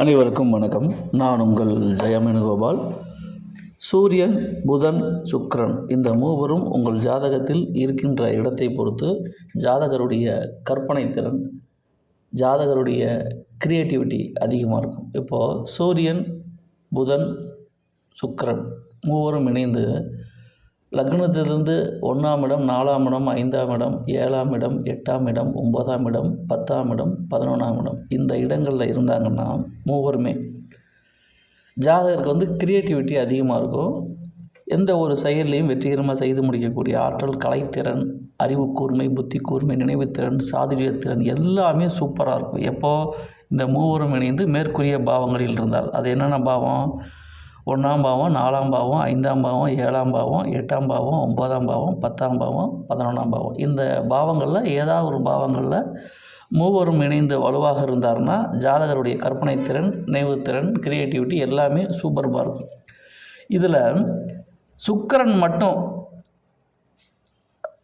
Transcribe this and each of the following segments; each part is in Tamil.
அனைவருக்கும் வணக்கம். நான் உங்கள் ஜெயமேனுகோபால். சூரியன் புதன் சுக்ரன் இந்த மூவரும் உங்கள் ஜாதகத்தில் இருக்கின்ற இடத்தை பொறுத்து ஜாதகருடைய கற்பனை திறன் ஜாதகருடைய கிரியேட்டிவிட்டி அதிகமாக இருக்கும். இப்போது சூரியன் புதன் சுக்ரன் மூவரும் இணைந்து லக்னத்திலிருந்து ஒன்றாம் இடம் நாலாம் இடம் ஐந்தாம் இடம் ஏழாம் இடம் எட்டாம் இடம் ஒன்பதாம் இடம் பத்தாம் இடம் பதினொன்றாம் இடம். இந்த இடங்களில் இருந்தாங்கன்னா மூவருமே ஜாதகருக்கு வந்து கிரியேட்டிவிட்டி அதிகமாக இருக்கும். எந்த ஒரு செயல்லையும் வெற்றிகரமாக செய்து முடிக்கக்கூடிய ஆற்றல் கலைத்திறன் அறிவு கூர்மை புத்தி கூர்மை நினைவுத்திறன் சாதுரியத்திறன் எல்லாமே சூப்பராக இருக்கும். எப்போது இந்த மூவரும் இணைந்து மேற்கூறிய பாவங்களில் இருந்தார் அது என்னென்ன பாவம்? ஒன்றாம் பாவம் நாலாம் பாவம் ஐந்தாம் பாவம் ஏழாம் பாவம் எட்டாம் பாவம் ஒம்பதாம் பாவம் பத்தாம் பாவம் பதினொன்றாம் பாவம். இந்த பாவங்களில் ஏதாவது ஒரு பாவங்களில் மூவரும் இணைந்து வலுவாக இருந்தார்னா ஜாதகருடைய கற்பனை திறன் நினைவுத்திறன் கிரியேட்டிவிட்டி எல்லாமே சூப்பர்பாக இருக்கும். இதில் சுக்கரன் மட்டும்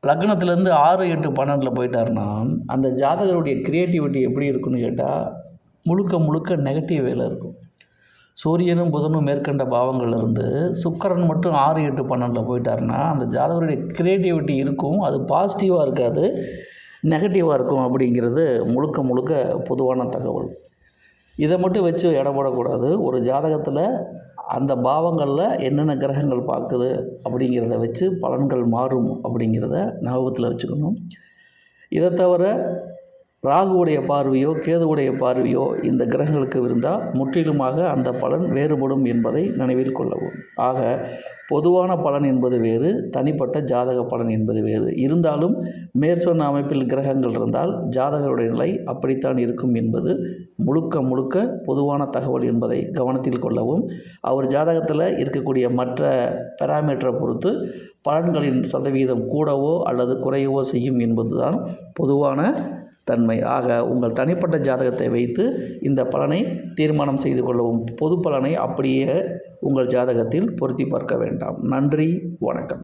லக்னத்துலேருந்து ஆறு எட்டு பன்னெண்டில் போயிட்டாருன்னா அந்த ஜாதகருடைய க்ரியேட்டிவிட்டி எப்படி இருக்குன்னு கேட்டால் முழுக்க முழுக்க நெகட்டிவ் வேலை இருக்கும். சூரியனும் புதனும் மேற்கண்ட பாவங்கள்லேருந்து சுக்கரன் மட்டும் ஆறு எட்டு பன்னெண்டில் போயிட்டாருன்னா அந்த ஜாதகருடைய க்ரியேட்டிவிட்டி இருக்கும். அது பாசிட்டிவாக இருக்காது நெகட்டிவாக இருக்கும் அப்படிங்கிறது முழுக்க முழுக்க பொதுவான தகவல். இதை மட்டும் வச்சு எடை போடக்கூடாது. ஒரு ஜாதகத்தில் அந்த பாவங்களில் என்னென்ன கிரகங்கள் பார்க்குது அப்படிங்கிறத வச்சு பலன்கள் மாறும் அப்படிங்கிறத ஞாபகத்தில் வச்சுக்கணும். இதை தவிர ராகுவுடைய பார்வையோ கேதுவுடைய பார்வையோ இந்த கிரகங்களுக்கு இருந்தால் முற்றிலுமாக அந்த பலன் வேறுபடும் என்பதை நினைவில் கொள்ளவும். ஆக பொதுவான பலன் என்பது வேறு தனிப்பட்ட ஜாதக பலன் என்பது வேறு. இருந்தாலும் மேற்சொன்ன அமைப்பில் கிரகங்கள் இருந்தால் ஜாதகருடைய நிலை அப்படித்தான் இருக்கும் என்பது முழுக்க முழுக்க பொதுவான தகவல் என்பதை கவனத்தில் கொள்ளவும். அவர் ஜாதகத்தில் இருக்கக்கூடிய மற்ற பெராமீட்டரை பொறுத்து பலன்களின் சதவீதம் கூடவோ அல்லது குறையவோ செய்யும் என்பதுதான் பொதுவான தன்மை ஆக உங்கள் தனிப்பட்ட ஜாதகத்தை வைத்து இந்த பலனை தீர்மானம் செய்து கொள்ளவும். பொது பலனை அப்படியே உங்கள் ஜாதகத்தில் பொருத்தி பார்க்க வேண்டாம். நன்றி வணக்கம்.